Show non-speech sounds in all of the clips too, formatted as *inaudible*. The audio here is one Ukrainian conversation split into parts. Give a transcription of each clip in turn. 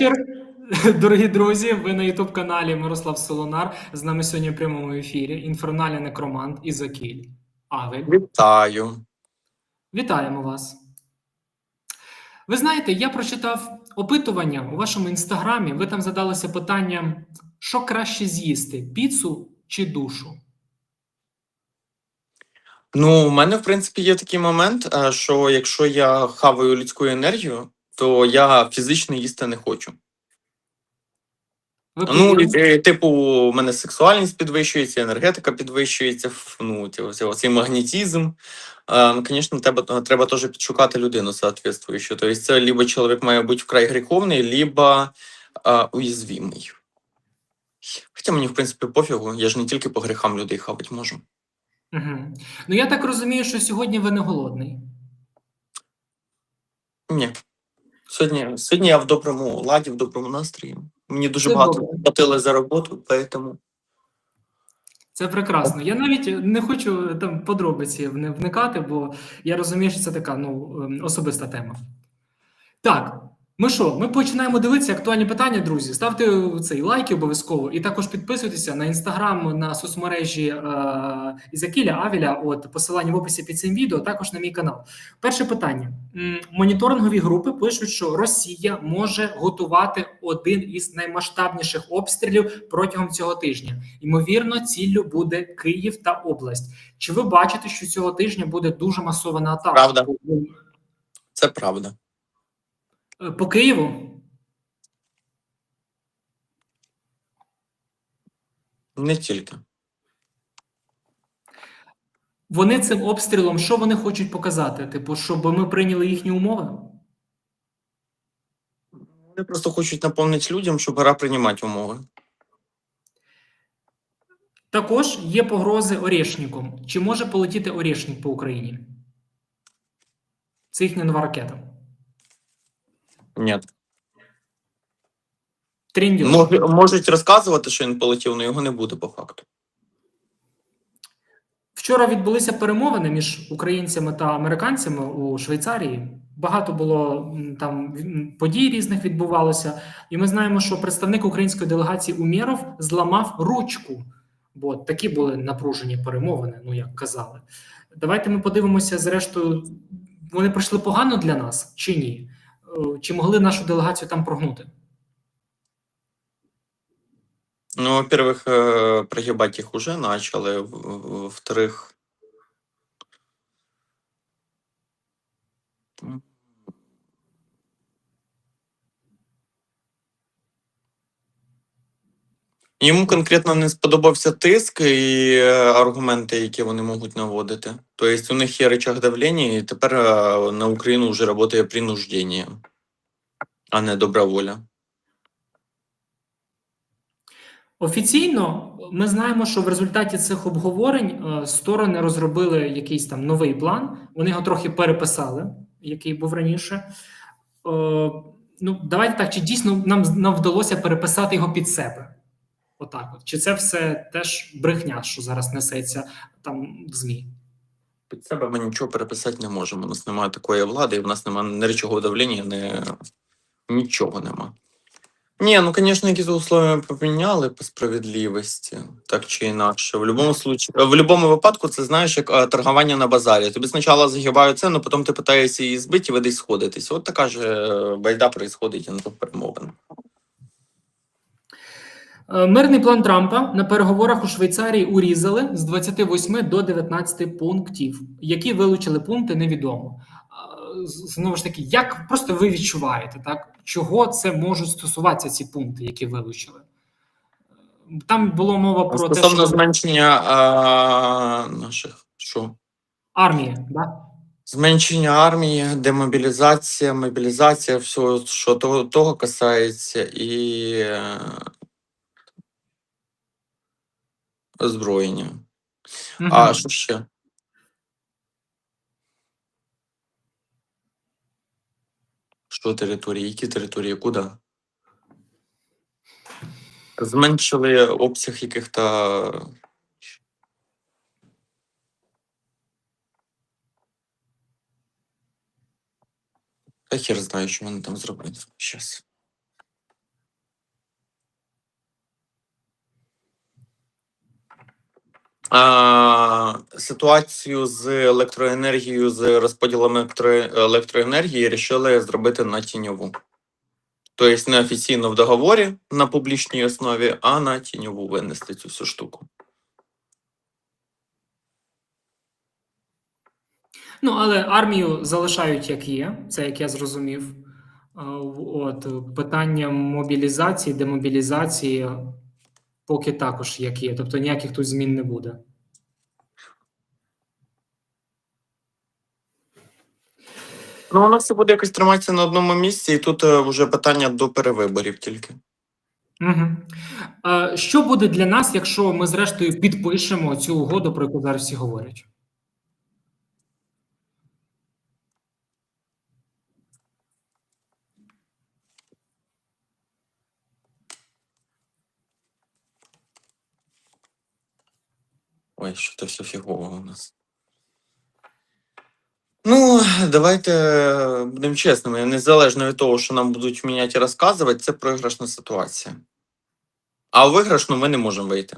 вечір, *laughs* дорогі друзі. Ви на Ютуб каналі Мирослав Солонар. З нами сьогодні в прямому ефірі інфернальний некромант Ізакіль. Авель. Вітаю. Вітаємо вас. Ви знаєте, я прочитав опитування у вашому інстаграмі. Ви там задалися питанням, що краще з'їсти: піцу чи душу? Ну, у мене, в принципі, є такий момент, е, що якщо я хаваю людську енергію, то я фізично їсти не хочу. Ви Ну, поїли? і, типу, у мене сексуальність підвищується, енергетика підвищується, ну, ці- магнетизм. Е, Ну, звісно, треба, треба теж підшукати людину соответствуючу. Тобто, це либо чоловік має бути вкрай гріховний, либо е, уязвимий. Хоча мені, в принципі, пофігу, я ж не тільки по гріхам людей хавати можу. Угу. Ну я так розумію, що сьогодні ви не голодний. Ні. Сьогодні, сьогодні я в доброму ладі, в доброму настрої. Мені дуже Це багато добре. платили за роботу, поэтому. Це прекрасно. Я навіть не хочу там подробиці не вникати, бо я розумію, що це така ну ем, особиста тема. Так, ми що? Ми починаємо дивитися актуальні питання, друзі. Ставте цей лайки обов'язково, і також підписуйтеся на інстаграм, на соцмережі е, Ізакіля Авіля. От посилання в описі під цим відео, також на мій канал. Перше питання: моніторингові групи пишуть, що Росія може готувати один із наймасштабніших обстрілів протягом цього тижня. Ймовірно, ціллю буде Київ та область. Чи ви бачите, що цього тижня буде дуже масована атака? Правда. Це правда. Е, По Києву? Не тільки. Вони цим обстрілом що вони хочуть показати? Типу, щоб ми прийняли їхні умови? Вони просто хочуть напомнити людям, що пора приймати умови. Також є погрози Орєшніком. Чи може полетіти Орєшнік по Україні? Це їхня нова ракета. Ні. Трінділ. Мож, можуть розказувати, що він полетів, але його не буде по факту. Вчора відбулися перемовини між українцями та американцями у Швейцарії. Багато було там подій різних відбувалося, і ми знаємо, що представник української делегації Умєров зламав ручку, бо такі були напружені перемовини, ну як казали. Давайте ми подивимося, зрештою, вони пройшли погано для нас чи ні? Е, Чи могли нашу делегацію там прогнути? Ну, во-первых, прогибать прогибати їх уже в- Во-вторых, Йому конкретно не сподобався тиск і е, аргументи, які вони можуть наводити. Тобто у них є рычаг давлення, і тепер е, на Україну вже працює принуждення, а не добра воля. Офіційно ми знаємо, що в результаті цих обговорень е, сторони розробили якийсь там новий план. Вони його трохи переписали, який був раніше. Ну, давайте так, чи дійсно нам, нам вдалося переписати його під себе? Отак, от. Чи це все теж брехня, що зараз несеться там в ЗМІ? Під себе ми нічого переписати не можемо. У нас немає такої влади, і в нас немає ні речового давлення, ні... нічого нема. Ні, ну, звісно, якісь условия поміняли по справедливості, так чи інакше. В будь-якому случаю, в будь-якому випадку, це знаєш, як е, торгування на базарі. Тобі спочатку загибають ціну, потім ти питаєшся її збити, і ви десь сходитесь. От така ж е, байда происходить на перемовин. Е, Мирний план Трампа на переговорах у Швейцарії урізали з 28 до 19 пунктів. Які вилучили пункти, невідомо. Е, Знову ж таки, як просто ви відчуваєте, так чого це можуть стосуватися ці пункти, які вилучили? Е, Там було мова про те, Стосовно зменшення а, наших що? армія, да? Зменшення армії, демобілізація, мобілізація, все, що того, того касається, і озброєння. Мгм. А що ще? Що території? Які території? Куди? Зменшили обсяг яких-то. Та хер знаю, що вони там зробили. Щас. Ситуацію з електроенергією, з розподілом електро- електроенергії рішили зробити на тіньову. Тобто не офіційно в договорі на публічній основі, а на тіньову винести цю всю штуку. Ну, але армію залишають як є, це як я зрозумів. От питання мобілізації, демобілізації поки також як є. Тобто ніяких тут змін не буде. Ну, воно все буде якось триматися на одному місці, і тут е, вже питання до перевиборів тільки. Угу. Що буде для нас, якщо ми зрештою підпишемо цю угоду, про яку зараз всі говорять? Ой, що то все фігово у нас. Ну, давайте е, будемо чесними. Незалежно від того, що нам будуть міняти і розказувати, це програшна ситуація. А в виграшну ми не можемо вийти.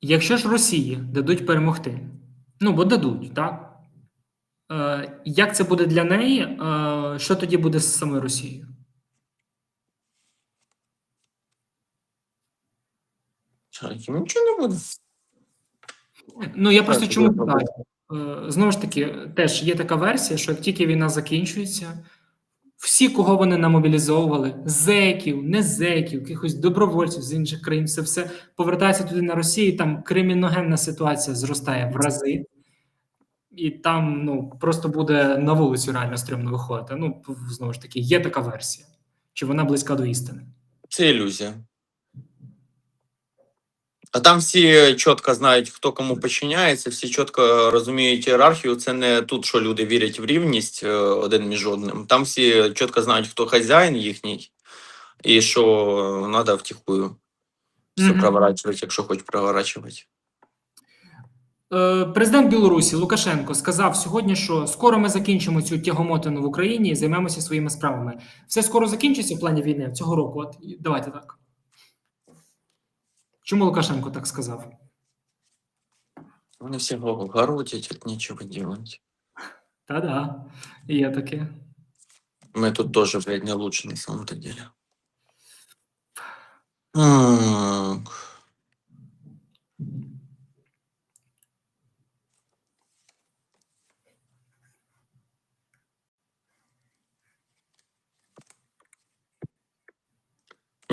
Якщо ж Росії дадуть перемогти, ну бо дадуть, так? Е, як це буде для неї? Е, що тоді буде з самою Росією? Що, Нічого не буде. Ну я просто чому питаю? Е, Знову ж таки, теж є така версія, що як тільки війна закінчується, всі, кого вони намобілізовували, зеків, не зеків, якихось добровольців з інших країн, це все повертається туди на Росію. Там криміногенна ситуація зростає в рази, і там ну просто буде на вулицю реально стрімно виходити. Ну знову ж таки, є така версія, чи вона близька до істини? Це ілюзія. А там всі чітко знають, хто кому підчиняється, всі чітко розуміють ієрархію. Це не тут, що люди вірять в рівність е, один між одним. Там всі чітко знають, хто хазяїн їхній, і що треба втіхую все Мгм. проворачувати, якщо хоч проворачувати. Е, Президент Білорусі Лукашенко сказав сьогодні, що скоро ми закінчимо цю тягомотину в Україні і займемося своїми справами. Все скоро закінчиться в плані війни цього року. От давайте так. Чому Лукашенко так сказав? Вони всі го- городять, от нічого робити. Та-да, є таке. Мы тут тоже, блядь, не лучше на самом-то деле.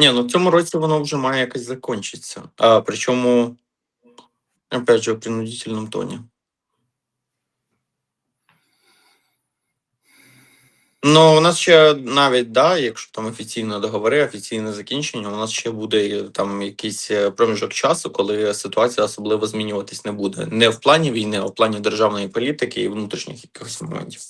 Ні, ну в цьому році воно вже має якось закінчитися. А, причому, опять же, в принудительному тоні. Ну, у нас ще навіть, да, якщо там офіційно договори, офіційне закінчення, у нас ще буде там якийсь е, проміжок часу, коли ситуація особливо змінюватись не буде. Не в плані війни, а в плані державної політики і внутрішніх якихось моментів.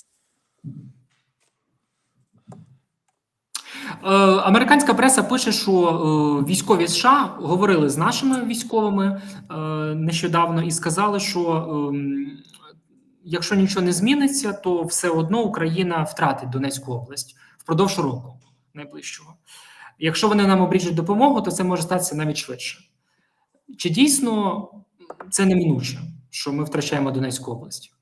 Е, американська преса пише, що е, військові США говорили з нашими військовими е, нещодавно і сказали, що ем, якщо нічого не зміниться, то все одно Україна втратить Донецьку область впродовж року найближчого. Якщо вони нам обріжуть допомогу, то це може статися навіть швидше. Чи дійсно це неминуче, що ми втрачаємо Донецьку область?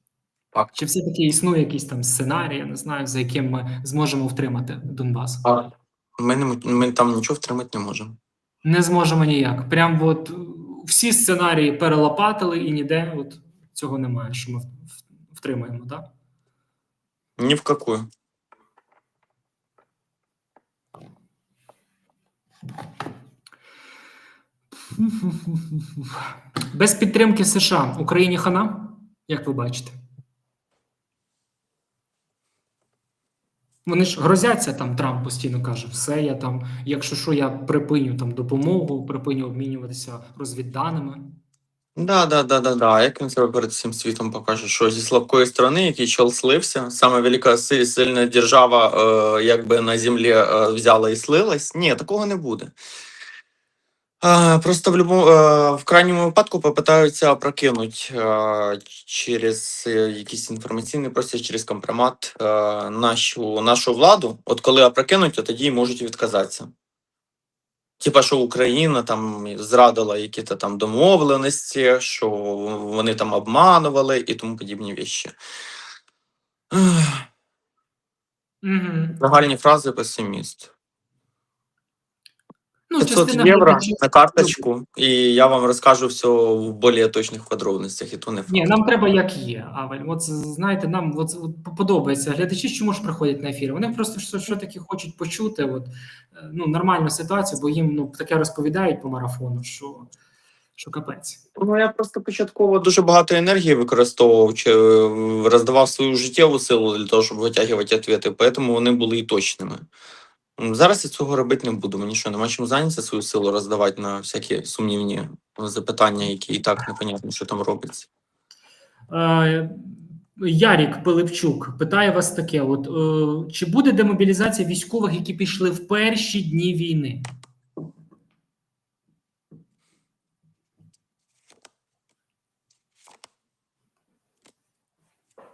Факт. Чи все-таки існує якийсь там сценарій, я не знаю, за яким ми зможемо втримати Донбас? А ми, не, ми там нічого втримати не можемо. Не зможемо ніяк. Прям от всі сценарії перелопатили і ніде от цього немає, що ми втримаємо, так? Ні в какую. Без підтримки США Україні хана, як ви бачите. Вони ж грозяться там, Трамп постійно каже: все, я там, якщо що, я припиню там допомогу, припиню обмінюватися розвідданими. Да, да, да, да, да. Як він себе перед всім світом покаже, що зі слабкої сторони, який чол слився, саме велика сильна держава, е, якби на землі е, взяла і слилась. Ні, такого не буде. Просто в любому в крайньому випадку попитаються прокинуть через е, якийсь інформаційний простір, через компромат нашу, нашу владу. От коли опрокинуть, то тоді можуть відказатися. Типа, що Україна там зрадила якісь там домовленості, що вони там обманували і тому подібні Угу. Загальні фрази песиміст. Ну, 500 частина євро на карточку, і я вам розкажу все в більш точних подробностях, і то не факт. Ні, нам треба як є. Авель. От знаєте, нам от, от подобається. Глядачі чому ж приходять на ефір? Вони просто що, що таки хочуть почути. От, е, ну, нормальну ситуацію, бо їм ну, таке розповідають по марафону, що, що капець. Ну, я просто початково дуже багато енергії використовував, чи е, роздавав свою життєву силу для того, щоб витягувати відповіді, тому вони були і точними. Зараз я цього робити не буду. Мені що, нема чим зайнятися свою силу роздавати на всякі сумнівні запитання, які і так непонятно, що там робиться. Е, Ярік Пилипчук питає вас таке: от, е, чи буде демобілізація військових, які пішли в перші дні війни?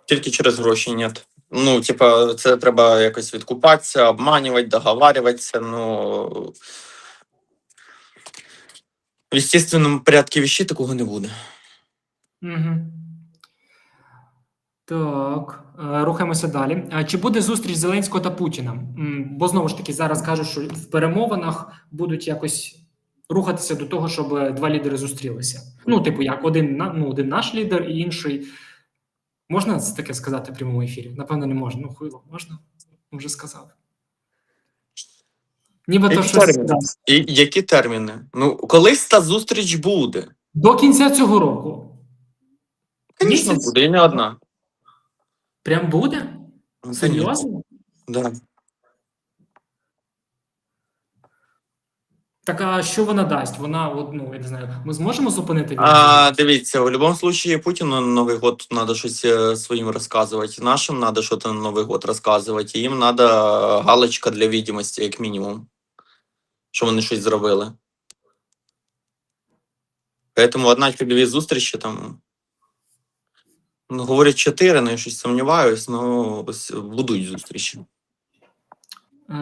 Тільки через гроші ні. Ну, типа, це треба якось відкупатися, обманювати, договарюватися. Ну в естественному порядку вещей такого не буде. Угу. Так, е, рухаємося далі. Чи буде зустріч Зеленського та Путіна? Бо знову ж таки зараз кажуть, що в перемовинах будуть якось рухатися до того, щоб два лідери зустрілися. Ну, типу, як один ну, один наш лідер і інший. Можна це таке сказати в прямому ефірі? Напевно, не можна. Ну, хуйло, можна? Вже сказав. Ніби то Які щось терміни? І які терміни? Ну, колись та зустріч буде. до кінця цього року. Звісно, Місяць? буде, і не одна. Прям буде? Ну, Серйозно? Да. Так а що вона дасть? Вона, от, ну, я не знаю, ми зможемо зупинити війну? А, дивіться, в будь-якому випадку Путіну на Новий год треба щось е, своїм розказувати. Нашим треба щось на Новий год розказувати. Їм треба галочка для відомості, як мінімум. Що вони щось зробили. Тому одна чи дві зустрічі там. Ну, говорять чотири, але я щось сумніваюсь, ну будуть зустрічі. Е,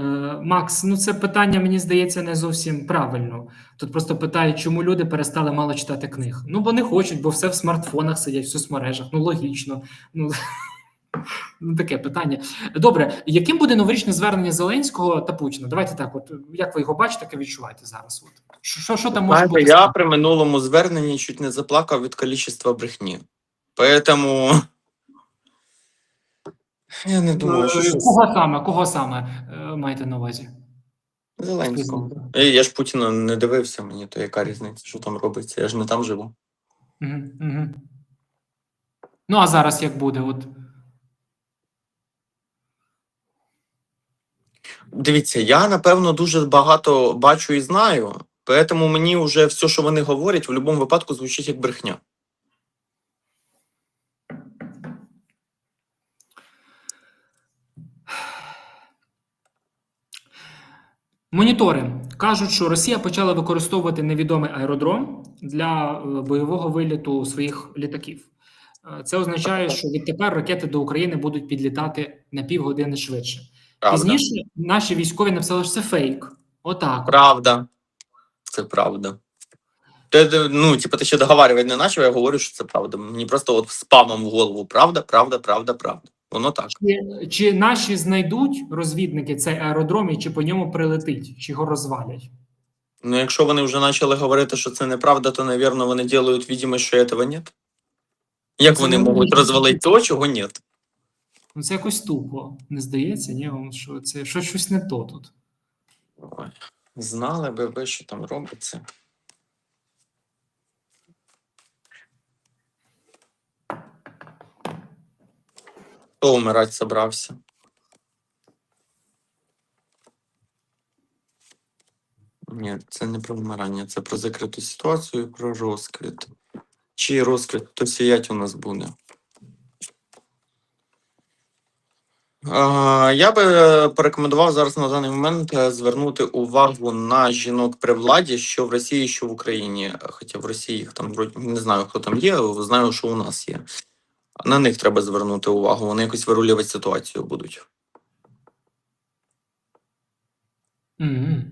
Макс, ну це питання, мені здається, не зовсім правильно. Тут просто питають, чому люди перестали мало читати книг. Ну, бо не хочуть, бо все в смартфонах сидять, в соцмережах. Ну, логічно. Ну, *laughs* ну таке питання. Добре, яким буде новорічне звернення Зеленського та Путіна? Давайте так, от як ви його бачите, таке відчуваєте зараз? От. Що, що, що там може бути? я при минулому зверненні чуть не заплакав від кількості брехні. Поэтому я не думаю, що Е, щось Кого саме? Кого саме е, маєте на увазі? Зеленського. Е, Я ж Путіна не дивився мені, то яка різниця, що там робиться? Я ж не там живу. Угу, угу. Ну, а зараз як буде? От Дивіться, я напевно дуже багато бачу і знаю, поэтому мені вже все, що вони говорять, в будь-якому випадку звучить як брехня. Монітори кажуть, що Росія почала використовувати невідомий аеродром для е, бойового виліту своїх літаків. Е, Це означає, що відтепер ракети до України будуть підлітати на півгодини швидше. Правда. Пізніше наші військові написали, що це фейк. Отак. Правда. Це правда. Ти, ну, типу, ти ще договарювати не почав, я говорю, що це правда. Мені просто от спамом в голову. Правда, правда, правда, правда. Воно так. Чи, чи наші знайдуть розвідники цей аеродром і чи по ньому прилетить, чи його розвалять? Ну, якщо вони вже почали говорити, що це неправда, то, напевно, вони роблять видимость, що цього нет. Як Це вони не можуть розвалити то, чого нет? Ну це якось тупо. Не здається, ні, вам, що це що, щось не то тут. Ой, знали би ви, що там робиться. Хто умирати собрався? Ні, це не про вмирання, це про закриту ситуацію і про розквіт. Чий розквіт, то сіять у нас буде. Я би е, порекомендував зараз на даний момент е, звернути увагу на жінок при владі, що в Росії, що в Україні. Хоча в Росії їх там не знаю, хто там є, але знаю, що у нас є. На них треба звернути увагу. Вони якось вирулювати ситуацію будуть. Мгм.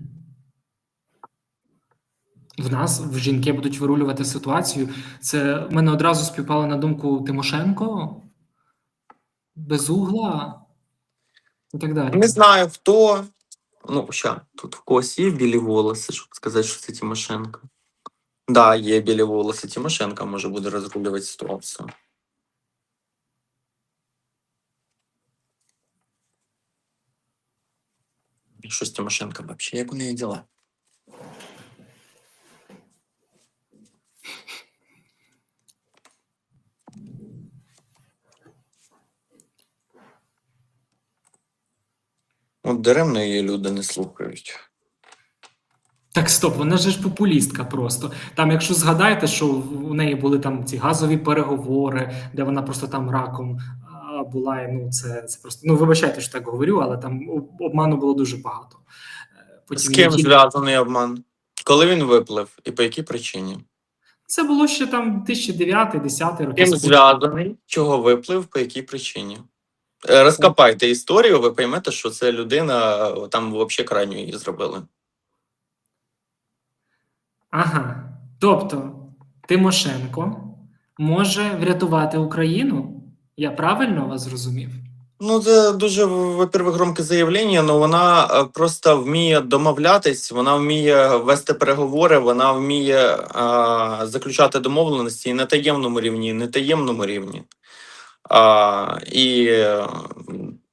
В нас в жінки будуть вирулювати ситуацію. Це мене одразу співпало на думку Тимошенко, Безугла і так далі. Не знаю хто. Ну, ща, тут в когось є білі волоси, щоб сказати, що це Тимошенко. Да, є білі волоси. Тимошенко може буде розрулювати ситуацію. Що з Тимошенко взагалі? Як у неї діла? От даремно її люди не слухають. Так, стоп, вона ж популістка просто. Там, якщо згадаєте, що у неї були там ці газові переговори, де вона просто там раком була, і, ну це, це просто. Ну, вибачайте, що так говорю, але там обману було дуже багато. Е, З ким які- зв'язаний обман? Коли він виплив і по якій причині? Це було ще там 2009-10 З роки. ким зв'язаний? Чого виплив, по якій причині? Е, Розкопайте історію, ви поймете, що це людина е, там взагалі крайню її зробили. Ага. Тобто Тимошенко може врятувати Україну? Я правильно вас зрозумів? Ну, це дуже, во-первых, громке заявлення, але вона е, просто вміє домовлятись, вона вміє вести переговори, вона вміє а, заключати домовленості і на таємному рівні, і не таємному рівні. А, і е,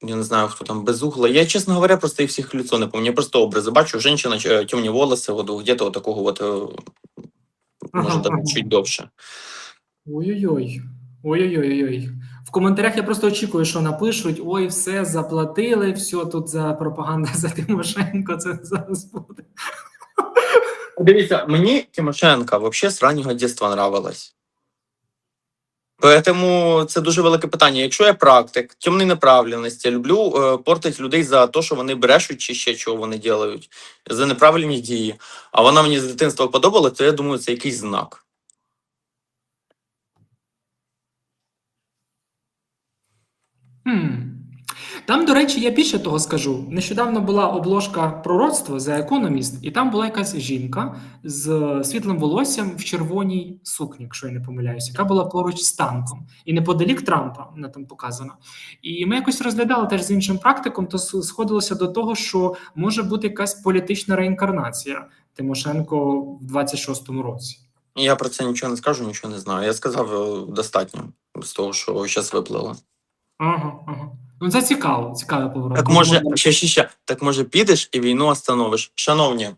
я не знаю, хто там без угла. Я, чесно говоря, просто їх всіх лицо не пам'ятаю. Я просто образи бачу. Женщина, е, темні волоси, от, где-то от такого от, е, може, ага. чуть довше. Ой-ой-ой. Ой-ой-ой. В коментарях я просто очікую, що напишуть: ой, все, заплатили, все тут за пропаганда за Тимошенко, це зараз буде. Дивіться, мені Тимошенка взагалі з раннього дитинства нравилась. Поэтому це дуже велике питання. Якщо я практик, темної неправильності, люблю е, портить людей за те, що вони брешуть чи ще чого вони ділають, за неправильні дії, а вона мені з дитинства подобала, то я думаю, це якийсь знак. Там, до речі, я більше того скажу. Нещодавно була обложка пророцтво за економіст, і там була якась жінка з світлим волоссям в червоній сукні, якщо я не помиляюся, яка була поруч з танком. І неподалік Трампа вона там показана. І ми якось розглядали теж з іншим практиком, то сходилося до того, що може бути якась політична реінкарнація Тимошенко в 26-му році. Я про це нічого не скажу, нічого не знаю. Я сказав е, достатньо з того, що зараз виплило. Ага, ага. Ну це цікаво, цікавий поворот. Так може, ще, ще, ще. Так може підеш і війну остановиш. Шановні, е,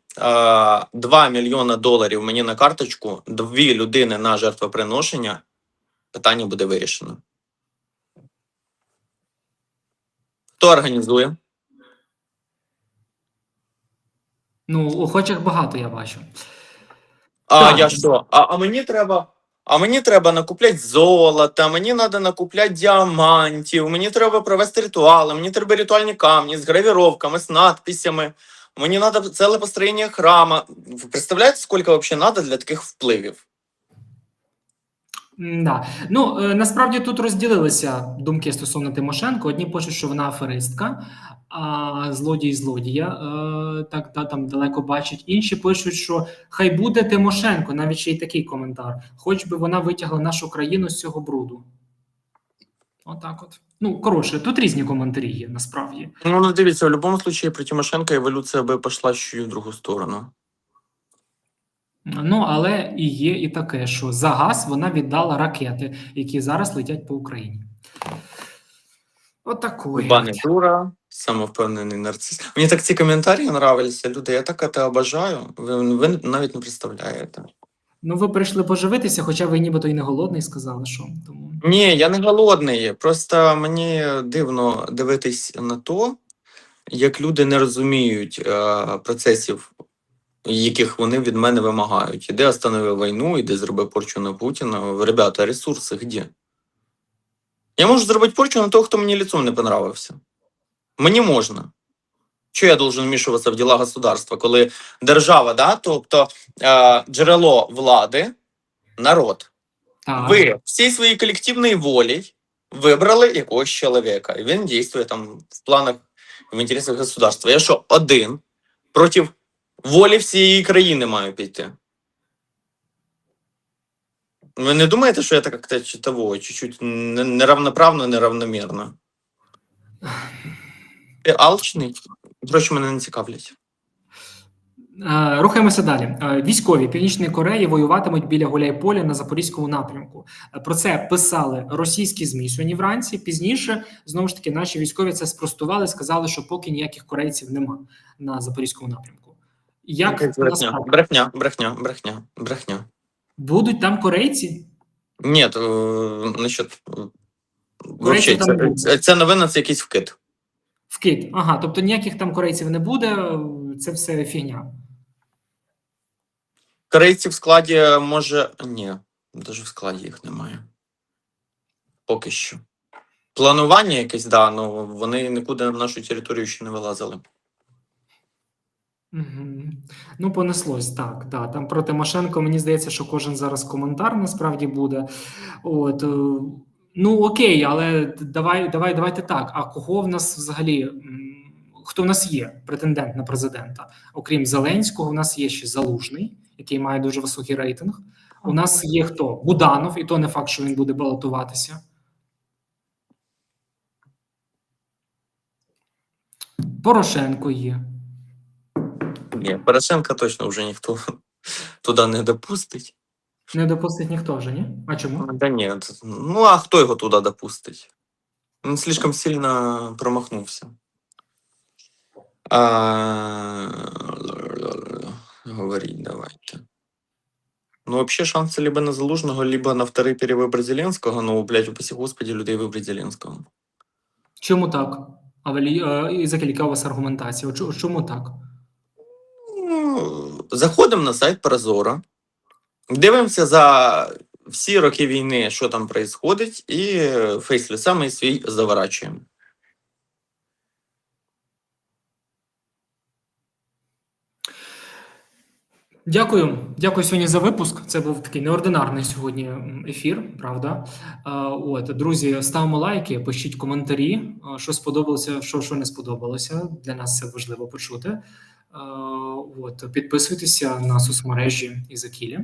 2 мільйона доларів мені на карточку, дві людини на жертвоприношення. Питання буде вирішено. Хто організує? Ну, охочих багато я бачу. А Так. я що? А, а мені треба. А мені треба накупляти золото, мені треба накупляти діамантів, мені треба провести ритуали, мені треба ритуальні камні з гравіровками, з надписями. Мені треба ціле построєння храма. Ви представляєте, скільки взагалі треба для таких впливів? Да. Ну е, насправді тут розділилися думки стосовно Тимошенко. Одні пишуть, що вона аферистка, а злодій злодія е, так та, там далеко бачить. Інші пишуть, що хай буде Тимошенко, навіть ще й такий коментар. Хоч би вона витягла нашу країну з цього бруду. Отак, от. Ну коротше, тут різні коментарі є насправді. Ну дивіться, в будь-якому випадку при Тимошенко еволюція би пішла ще й в другу сторону. Ну але і є і таке, що за газ вона віддала ракети, які зараз летять по Україні. Отакої. Пане Дура, самовпевнений нарцис. Мені так ці коментарі нравилися. Люди, я так це обожаю. Ви, ви навіть не представляєте. Ну, ви прийшли поживитися, хоча ви нібито і не голодний, сказали, що тому. Ні, я не голодний. Просто мені дивно дивитись на то, як люди не розуміють е, процесів, яких вони від мене вимагають. Іде останови війну, іде зроби порчу на Путіна. Ребята, ресурси де? Я можу зробити порчу на того, хто мені лицом не понравився. Мені можна. Що я должен вмішуватися в діла государства, коли держава, да, тобто е, джерело влади, народ. Так. Ви всій своїй колективній волі вибрали якогось чоловіка, і він дійствує там в планах в інтересах государства. Я що один проти волі всієї країни маю піти? Ви не думаєте, що я так как-то чи того, чуть-чуть неравноправно, неравномірно? Ти алчний? Гроші мене не цікавлять. Е, Рухаємося далі. Е, Військові Північної Кореї воюватимуть біля Гуляйполя на запорізькому напрямку. Е, Про це писали російські змі сьогодні вранці. Пізніше знову ж таки наші військові це спростували, сказали, що поки ніяких корейців нема на запорізькому напрямку. Як брехня, брехня, брехня, брехня, брехня. будуть там корейці? Ні, то насчет. е, Корейців Вообще, там це, це, це новина, це якийсь вкид. Вкид. Ага, тобто ніяких там корейців не буде. е, Це все фігня. Корейці в складі може. Ні, навіть в складі їх немає. Поки що. Планування якесь, да, ну вони нікуди на нашу територію ще не вилазили. Угу. Ну, понеслось так. Да. Там про Тимошенко, мені здається, що кожен зараз коментар насправді буде. От, е, ну окей, але давай, давай, давайте так. А кого в нас взагалі? Хто в нас є претендент на президента? Окрім Зеленського, у нас є ще Залужний, який має дуже високий рейтинг. У нас є хто? Буданов, і то не факт, що він буде балотуватися. Порошенко є. Ні, Порошенка точно вже ніхто *laughs* туди не допустить. Не допустить ніхто вже, ні? А чому? Да ні, ну а хто його туди допустить? Він слишком сильно промахнувся. А... Говорить давайте. Ну, вообще шанси либо на Залужного, либо на вторий перевибор Зеленського. Ну, блядь, упаси господи, людей вибрать Зеленського. Чому так? А і за яка у вас аргументація? Чому так? Заходимо на сайт Прозоро, дивимося за всі роки війни, що там відбувається, і фейслі саме свій заворачуємо. Дякую. Дякую сьогодні за випуск. Це був такий неординарний сьогодні ефір, правда? От, друзі, ставимо лайки, пишіть коментарі, що сподобалося, що, що не сподобалося. Для нас це важливо почути. От, підписуйтеся на соцмережі Ізакілі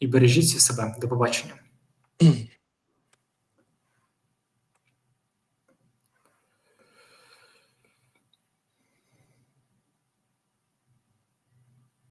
і бережіть себе. До побачення. *clears throat*